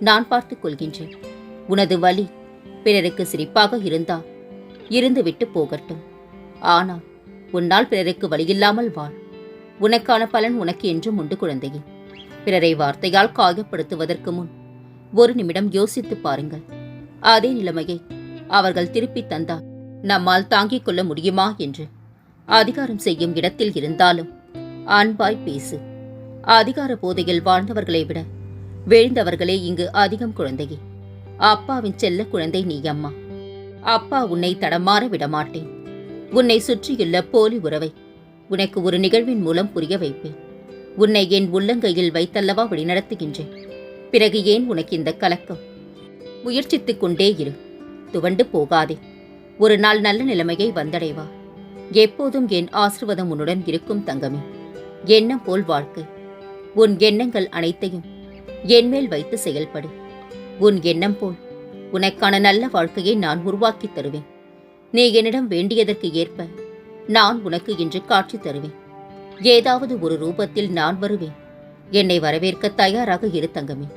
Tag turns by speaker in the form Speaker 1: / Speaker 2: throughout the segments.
Speaker 1: நான் பார்த்துக் கொள்கின்றேன். உனது வலி பிறருக்கு சிரிப்பாக இருந்தால் இருந்துவிட்டு போகட்டும். ஆனால் உன்னால் பிறருக்கு வழியில்லாமல் வாழ். உனக்கான பலன் உனக்கு என்றும் உண்டு குழந்தையே. பிறரை வார்த்தையால் காயப்படுத்துவதற்கு முன் ஒரு நிமிடம் யோசித்துப் பாருங்கள். அதே நிலைமையை அவர்கள் திருப்பித் தந்தால் நம்மால் தாங்கிக் கொள்ள முடியுமா என்று. அதிகாரம் செய்யும் இடத்தில் இருந்தாலும் அன்பாய் பேசு. அதிகார போதையில் வாழ்ந்தவர்களை விட வீழ்ந்தவர்களே இங்கு அதிகம் குழந்தையே. அப்பாவின் செல்ல குழந்தை நீ அம்மா. அப்பா உன்னை தடமாற விடமாட்டேன். உன்னை சுற்றியுள்ள போலி உறவை உனக்கு ஒரு நிகழ்வின் மூலம் புரிய வைப்பேன். உன்னை என் உள்ளங்கையில் வைத்தல்லவா வழிநடத்துகின்றேன். பிறகு ஏன் உனக்கு இந்த கலக்கம்? முயற்சித்துக் கொண்டே இரு. துவண்டு போகாதே. ஒரு நாள் நல்ல நிலைமையை வந்தடைவா. எப்போதும் என் ஆசிர்வாதம் உன்னுடன் இருக்கும் தங்கமே. எண்ணம் போல் வாழ்க்கை. உன் எண்ணங்கள் அனைத்தையும் என்மேல் வைத்து செயல்படு. உன் எண்ணம் போல் உனக்கான நல்ல வாழ்க்கையை நான் உருவாக்கித் தருவேன். நீ என்னிடம் வேண்டியதற்கு ஏற்ப நான் உனக்கு இன்று காட்சி தருவேன். ஏதாவது ஒரு ரூபத்தில் நான் வருவேன். என்னை வரவேற்க தயாராக இரு தங்கமே.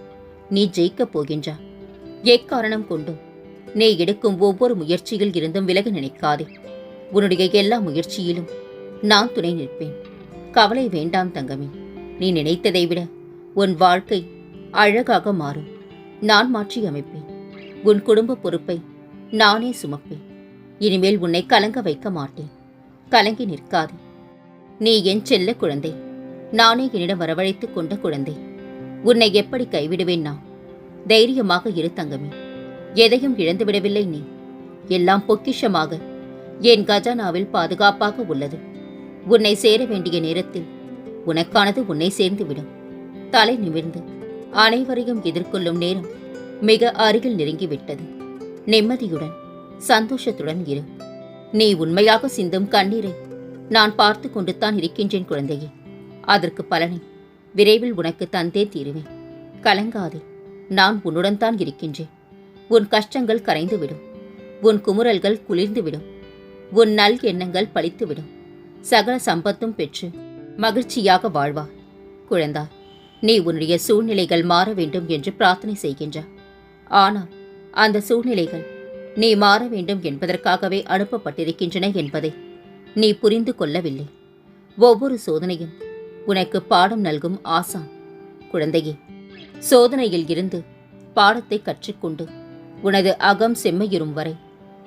Speaker 1: நீ ஜெயிக்கப் போகின்றா. எக்காரணம் கொண்டும் நீ எடுக்கும் ஒவ்வொரு முயற்சியில் இருந்தும் விலக நினைக்காதே. உன்னுடைய எல்லா முயற்சியிலும் நான் துணை நிற்பேன். கவலை வேண்டாம் தங்கமே. நீ நினைத்ததை விட உன் வாழ்க்கை அழகாக மாறும். நான் மாற்றி அமைப்பேன். உன் குடும்ப பொறுப்பை நானே சுமப்பேன். இனிமேல் உன்னை கலங்க வைக்க மாட்டேன். கலங்கி நிற்காதே. நீ என் செல்ல குழந்தை. நானே என்னிடம் வரவழைத்துக் கொண்ட குழந்தை. உன்னை எப்படி கைவிடுவேன் நான்? தைரியமாக இரு தங்கமே. எதையும் இழந்துவிடவில்லை நீ. எல்லாம் பொக்கிஷமாக. என் கஜானாவில் பாதுகாப்பாக உள்ளது. உன்னை சேர வேண்டிய நேரத்தில் உனக்கானது உன்னை சேர்ந்துவிடும். தலை நிமிர்ந்து. அனைவரையும் எதிர்கொள்ளும் நேரம் மிக அருகில் நெருங்கிவிட்டது. நிம்மதியுடன் சந்தோஷத்துடன் இரு. நீ உண்மையாக சிந்தும் கண்ணீரை நான் பார்த்து கொண்டுத்தான் இருக்கின்றேன் குழந்தையே. அதற்கு பலனை விரைவில் உனக்கு தந்தே தீருவேன். கலங்காதே நான் உன்னுடன் தான் இருக்கின்றேன். உன் கஷ்டங்கள் கரைந்துவிடும். உன் குமுறல்கள் குளிர்ந்துவிடும். உன் நல் எண்ணங்கள் பழித்துவிடும். சகல சம்பத்தும் பெற்று மகிழ்ச்சியாக வாழ்வார் குழந்தா நீ உன்னுடைய சூழ்நிலைகள் மாற வேண்டும் என்று பிரார்த்தனை செய்கின்றார் ஆனால் அந்த சூழ்நிலைகள் நீ மாற வேண்டும் என்பதற்காகவே அனுப்பப்பட்டிருக்கின்றன என்பதை நீ புரிந்து கொள்ளவில்லை. ஒவ்வொரு சோதனையும் உனக்கு பாடம் நல்கும் ஆசான் குழந்தையே சோதனையில் இருந்து பாடத்தை கற்றுக்கொண்டு உனது அகம் செம்மையுறும் வரை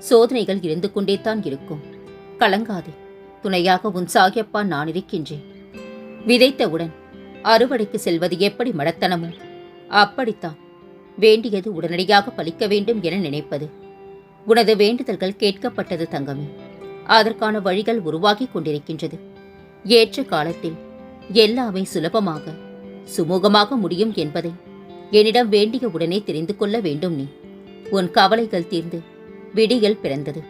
Speaker 1: சோதனைகள் இருந்து கொண்டேதான் இருக்கும். கலங்காதே துணையாக உன் சாகியப்பா நான் இருக்கின்றேன். விதைத்தவுடன் அறுவடைக்கு செல்வது எப்படி மடத்தனமோ? அப்படித்தான். வேண்டியது உடனடியாக பலிக்க வேண்டும் என நினைப்பது. உனது வேண்டுதல்கள் கேட்கப்பட்டது தங்கமே. அதற்கான வழிகள் உருவாகிக் கொண்டிருக்கின்றது. ஏற்ற காலத்தில் எல்லாமே சுலபமாக சுமூகமாக முடியும் என்பதை என்னிடம் வேண்டிய உடனே தெரிந்து கொள்ள வேண்டும் நீ. உன் கவலைகள் தீர்ந்து விடிகள் பிறந்தது.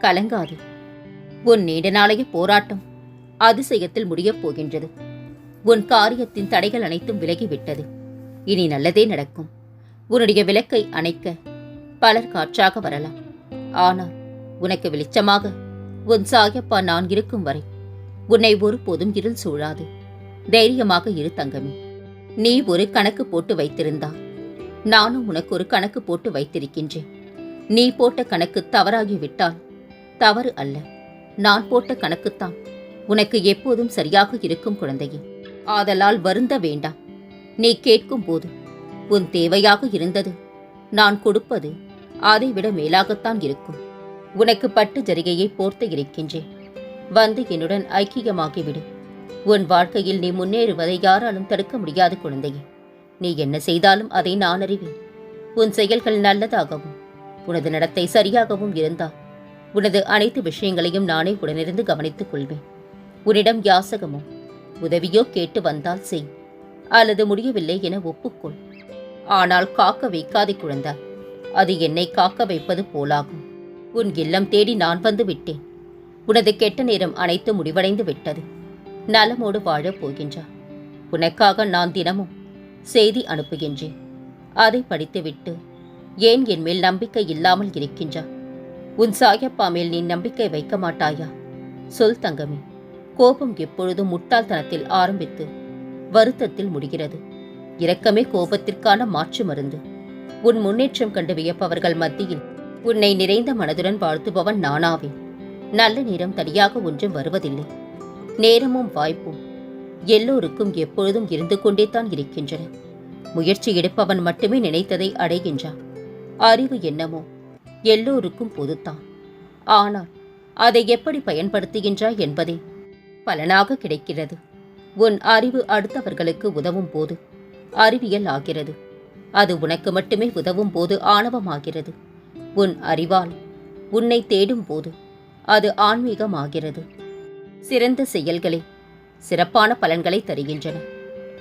Speaker 1: கலங்காது. உன் நீண்ட நாளைய போராட்டம் அதிசயத்தில் முடியப் போகின்றது. உன் காரியத்தின் தடைகள் அனைத்தும் விலகிவிட்டது. இனி நல்லதே நடக்கும். உன்னுடைய விளக்கை அணைக்க பலர் காற்றாக வரலாம். ஆனால் உனக்கு வெளிச்சமாக உன் சாயப்பா நான் இருக்கும் வரை உன்னை ஒருபோதும் இருள் சூழாது. தைரியமாக இரு தங்கமே. நீ ஒரு கணக்கு போட்டு வைத்திருந்தா. நானும் உனக்கு ஒரு கணக்கு போட்டு வைத்திருக்கின்றேன். நீ போட்ட கணக்கு தவறாகிவிட்டால் தவறு அல்ல. நான் போட்ட கணக்குத்தான் உனக்கு எப்போதும் சரியாக இருக்கும் குழந்தையே. ஆதலால் வருந்த வேண்டாம். நீ கேட்கும் போது உன் தேவையாக இருந்தது நான் கொடுப்பது அதைவிட மேலாகத்தான் இருக்கும். உனக்கு பட்டு ஜரிகையை போர்த்து இருக்கின்றேன். வந்து என்னுடன் ஐக்கியமாகிவிடு. உன் வாழ்க்கையில் நீ முன்னேறுவதை யாராலும் தடுக்க முடியாது குழந்தையே. நீ என்ன செய்தாலும் அதை நான் அறிவேன். உன் செயல்கள் நல்லதாகவும் உனது நடத்தை சரியாகவும் இருந்தால் உனது அனைத்து விஷயங்களையும் நானே உடனிருந்து கவனித்துக் கொள்வேன். உன்னிடம் யாசகமும் உதவியோ கேட்டு வந்தால் செய். அல்லது முடியவில்லை என ஒப்புக்கொள். ஆனால் காக்க வைக்காதே குழந்தாய் அது என்னை காக்க வைப்பது போலாகும். உன் இல்லம் தேடி நான் வந்து விட்டேன். உனது கெட்ட நேரம் அனைத்து முடிவடைந்து விட்டது. நலமோடு வாழப் போகின்றார் உனக்காக நான் தினமும் செய்தி அனுப்புகின்றேன். அதை படித்துவிட்டு ஏன் என் மேல் நம்பிக்கை இல்லாமல் இருக்கின்றா? உன் சாயப்பா மேல் நீ நம்பிக்கை வைக்க மாட்டாயா? சொல் தங்கமே. கோபம் எப்பொழுதும் முட்டாள்தனத்தில் ஆரம்பித்து வருத்தத்தில் முடிகிறது. இரக்கமே கோபத்திற்கான மாற்று மருந்து. உன் முன்னேற்றம் கண்டு வியப்பவர்கள் மத்தியில் உன்னை நிறைந்த மனதுடன் வாழ்த்துபவன் நானாவேன். நல்ல நேரம் தனியாக ஒன்றும் வருவதில்லை. நேரமும் வாய்ப்பும் எல்லோருக்கும் எப்பொழுதும் இருந்து கொண்டே தான் இருக்கின்றன. முயற்சி எடுப்பவன் மட்டுமே நினைத்ததை அடைகின்றான். அறிவு என்னமோ எல்லோருக்கும் பொதுத்தான். ஆனால் அதை எப்படி பயன்படுத்துகின்றாய் என்பதே பலனாக கிடைக்கிறது. உன் அறிவு அடுத்தவர்களுக்கு உதவும் போது அறிவியல் ஆகிறது. அது உனக்கு மட்டுமே உதவும் போது ஆணவமாகிறது. உன் அறிவால் உன்னை தேடும் போது அது ஆன்மீகமாகிறது. சிறந்த செயல்களே சிறப்பான பலன்களை தருகின்றன.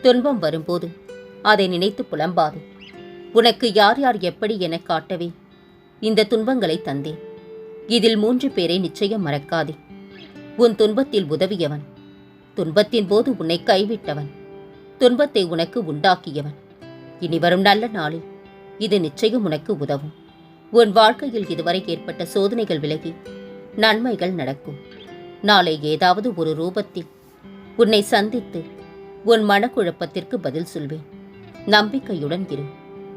Speaker 1: துன்பம் வரும்போது அதை நினைத்து புலம்பாது. உனக்கு யார் யார் எப்படி என காட்டவே இந்த துன்பங்களை தந்தேன். இதில் மூன்று பேரை நிச்சயம் மறக்காதே. உன் துன்பத்தில் உதவியவன். துன்பத்தின் போது உன்னை கைவிட்டவன். துன்பத்தை உனக்கு உண்டாக்கியவன். இனி வரும் நல்ல நாளில் இது நிச்சயம் உனக்கு உதவும். உன் வாழ்க்கையில் இதுவரை ஏற்பட்ட சோதனைகள் விலகி நன்மைகள் நடக்கும். நாளை ஏதாவது ஒரு ரூபத்தில் உன்னை சந்தித்து உன் மனக்குழப்பத்திற்கு பதில் சொல்வேன். நம்பிக்கையுடன் இரு.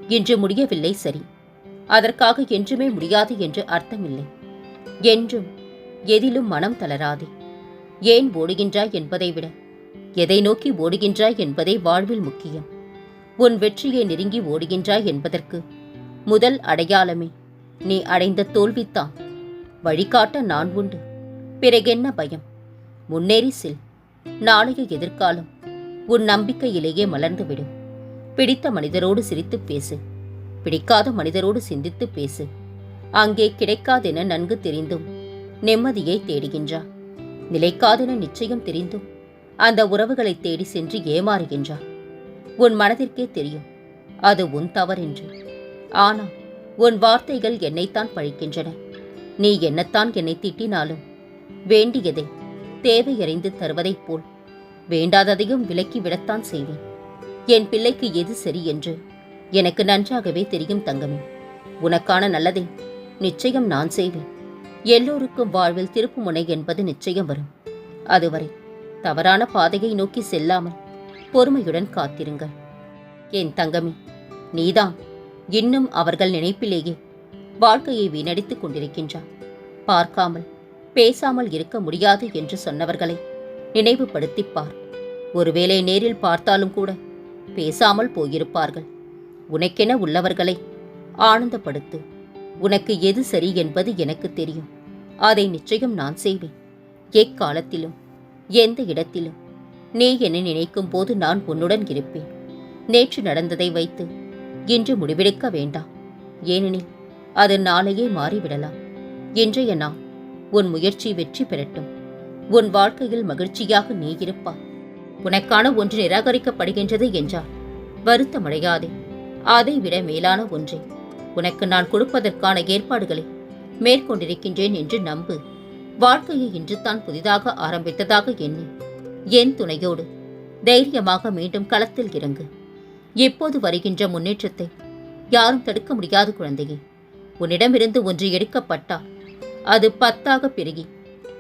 Speaker 1: இன்று முடியவில்லை சரி. அதற்காக என்றுமே முடியாது என்று அர்த்தமில்லை. என்றும் எதிலும் மனம் தளராதே. ஏன் ஓடுகின்றாய் என்பதை விட எதை நோக்கி ஓடுகின்றாய் என்பதே வாழ்வில் முக்கியம். உன் வெற்றியை நெருங்கி ஓடுகின்றாய் என்பதற்கு முதல் அடையாளமே நீ அடைந்த தோல்வித்தான் வழிகாட்ட நான் உண்டு. பிறகென்ன பயம்? முன்னேறி செல். நாளைய எதிர்காலம் உன் நம்பிக்கையிலேயே மலர்ந்துவிடும். பிடித்த மனிதரோடு சிரித்துப் பேசு. பிடிக்காத மனிதரோடு சிந்தித்துப் பேசு. அங்கே கிடைக்காதென நன்கு தெரிந்தும். நிம்மதியை தேடுகின்றா நிலைக்காதென நிச்சயம் தெரிந்தும் அந்த உறவுகளை தேடி சென்று ஏமாறுகின்றா உன் மனதிற்கே தெரியும் அது உன் தவறென்று. ஆனால் உன் வார்த்தைகள் என்னைத்தான் பழிக்கின்றன. நீ என்னத்தான் என்னை திட்டினாலும் வேண்டியதை தேவையறிந்து தருவதைப் போல் வேண்டாததையும் விலக்கி விடத்தான் செய்வேன். என் பிள்ளைக்கு எது சரி என்று எனக்கு நன்றாகவே தெரியும் தங்கமே. உனக்கான நல்லதை நிச்சயம் நான் செய்வேன். எல்லோருக்கும் வாழ்வில் திருப்புமுனை என்பது நிச்சயம் வரும். அதுவரை தவறான பாதையை நோக்கி செல்லாமல் பொறுமையுடன் காத்திருங்கள். என் தங்கமே நீதான் இன்னும் அவர்கள் நினைப்பிலேயே வாழ்க்கையை வீணடித்துக் கொண்டிருக்கின்றார் பார்க்காமல் பேசாமல் இருக்க முடியாது என்று சொன்னவர்களை நினைவுபடுத்திப் பார். ஒருவேளை நேரில் பார்த்தாலும் கூட பேசாமல் போயிருப்பார்கள். உனக்கென உள்ளவர்களை ஆனந்தப்படுத்து உனக்கு எது சரி என்பது எனக்கு தெரியும். அதை நிச்சயம் நான் செய்வேன். எக்காலத்திலும் எந்த இடத்திலும் நீ என்னை நினைக்கும் போது நான் உன்னுடன் இருப்பேன். நேற்று நடந்ததை வைத்து இன்று முடிவெடுக்க வேண்டாம். ஏனெனில் அது நாளையே மாறிவிடலாம். இன்றைய நாள் உன் முயற்சி வெற்றி பெறட்டும். உன் வாழ்க்கையில் மகிழ்ச்சியாக நீ இருப்பாய். உனக்கான ஒன்று நிராகரிக்கப்படுகின்றது என்றால் வருத்தமடையாதே. அதை விட மேலான ஒன்றை. உனக்கு நான் கொடுப்பதற்கான ஏற்பாடுகளை. மேற்கொண்டிருக்கின்றேன் என்று நம்பு. வாழ்க்கையை இன்று தான் புதிதாக ஆரம்பித்ததாக எண்ணி. என் துணையோடு தைரியமாக மீண்டும் களத்தில் இறங்கு. எப்போது வருகின்ற முன்னேற்றத்தை யாரும் தடுக்க முடியாது குழந்தையே. உன்னிடமிருந்து ஒன்று எடுக்கப்பட்டால் அது பத்தாக பெருகி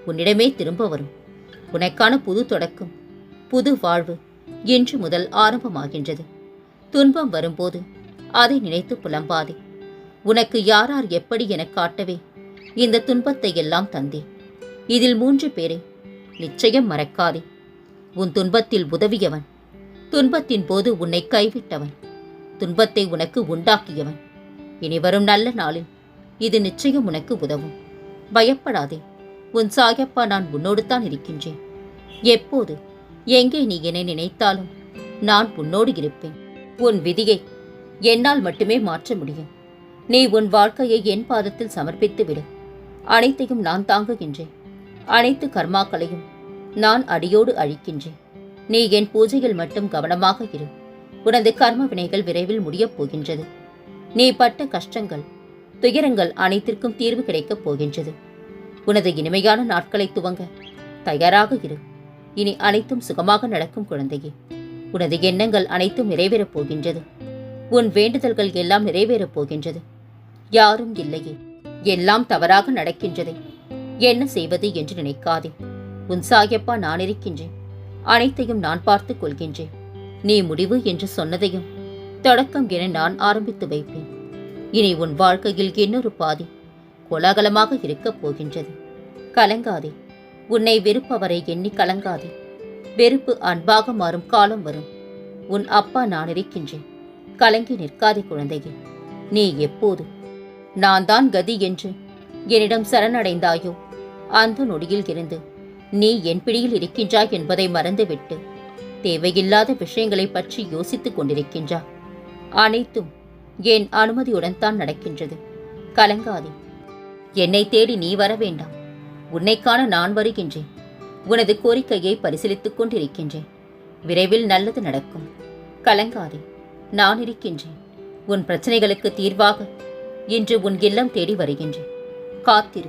Speaker 1: உன்னிடமே திரும்ப வரும். உனக்கான புது தொடக்கம் புது வாழ்வு இன்று முதல் ஆரம்பமாகின்றது. துன்பம் வரும்போது அதை நினைத்து புலம்பாதே. உனக்கு யாரார் எப்படி எனக் காட்டவே இந்த துன்பத்தை எல்லாம் தந்தே. இதில் மூன்று பேரை. நிச்சயம் மறக்காதே. உன் துன்பத்தில் உதவியவன். துன்பத்தின் போது உன்னை கைவிட்டவன். துன்பத்தை உனக்கு உண்டாக்கியவன். இனி வரும் நல்ல நாளில் இது நிச்சயம் உனக்கு உதவும். பயப்படாதே. உன் சாயப்பா நான் உன்னோடு தான் இருக்கின்றேன். எப்போது? எங்கே நீ என்னை நினைத்தாலும் நான் உன்னோடு இருப்பேன். உன் விதியை என்னால் மட்டுமே மாற்ற முடியும். நீ உன் வாழ்க்கையை என் பாதத்தில் சமர்ப்பித்து விடு அனைத்தையும் நான் தாங்குகின்றேன். அனைத்து கர்மாக்களையும் நான் அடியோடு அழிக்கின்றேன். நீ என் பூஜையில் மட்டும் கவனமாக இரு. உனது கர்ம வினைகள் விரைவில் முடியப் போகின்றது. நீ பட்ட கஷ்டங்கள் துயரங்கள் அனைத்திற்கும் தீர்வு கிடைக்கப் போகின்றது. உனது இனிமையான நாட்களை துவங்க தயாராக இரு. இனி அனைத்தும் சுகமாக நடக்கும் குழந்தையே. உனது எண்ணங்கள் அனைத்தும் நிறைவேறப் போகின்றது. உன் வேண்டுதல்கள் எல்லாம் நிறைவேறப் போகின்றது. யாரும் இல்லையே. எல்லாம் தவறாக நடக்கின்றதே. என்ன செய்வது என்று நினைக்காதே. உன் சாயப்பா நான் இருக்கின்றேன். அனைத்தையும் நான் பார்த்துக் கொள்கின்றேன். நீ முடிவு என்று சொன்னதையும் தொடக்கம் என நான் ஆரம்பித்து வைப்பேன். இனி உன் வாழ்க்கையில் இன்னொரு பாதி கோலாகலமாக இருக்கப் போகின்றது. கலங்காதே. உன்னை வெறுப்பவரை எண்ணி கலங்காதே. வெறுப்பு அன்பாக மாறும் காலம் வரும். உன் அப்பா நான் இருக்கின்றேன். கலங்கி நிற்காதே குழந்தையே. நீ எப்போது நான் தான் கதி என்று. என்னிடம் சரணடைந்தாயோ? அந்த நொடியில் இருந்து நீ என் பிடியில் இருக்கின்றாய் என்பதை மறந்துவிட்டு தேவையில்லாத விஷயங்களை பற்றி யோசித்துக் கொண்டிருக்கின்றா? அனைத்தும் என் அனுமதியுடன் தான் நடக்கின்றது. கலங்காதே. என்னை தேடி நீ வர வேண்டாம். உன்னை காண நான் வருகின்றேன். உனது கோரிக்கையை பரிசீலித்துக் கொண்டிருக்கின்றேன். விரைவில் நல்லது நடக்கும். கலங்காதே. நான் இருக்கின்றேன். உன் பிரச்சனைகளுக்கு தீர்வாக இன்று உன் இல்லம் தேடி வருகின்றேன் காத்திரு.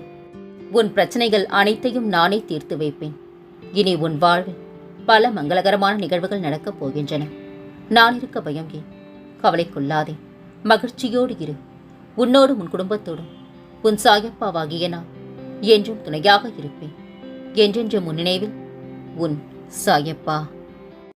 Speaker 1: உன் பிரச்சனைகள் அனைத்தையும் நானே தீர்த்து வைப்பேன். இனி உன் வாழ்வில் பல மங்களகரமான நிகழ்வுகள் நடக்கப் போகின்றன. நான் இருக்க பயம் ஏன் கவலைக்கொள்ளாதே. மகிழ்ச்சியோடு இரு. உன்னோடு உன் குடும்பத்தோடும். உன் சாயப்பாவாகிய நான் என்றும் துணையாக இருப்பேன். என்றென்று முன்னினைவில் உன் சாயப்பா.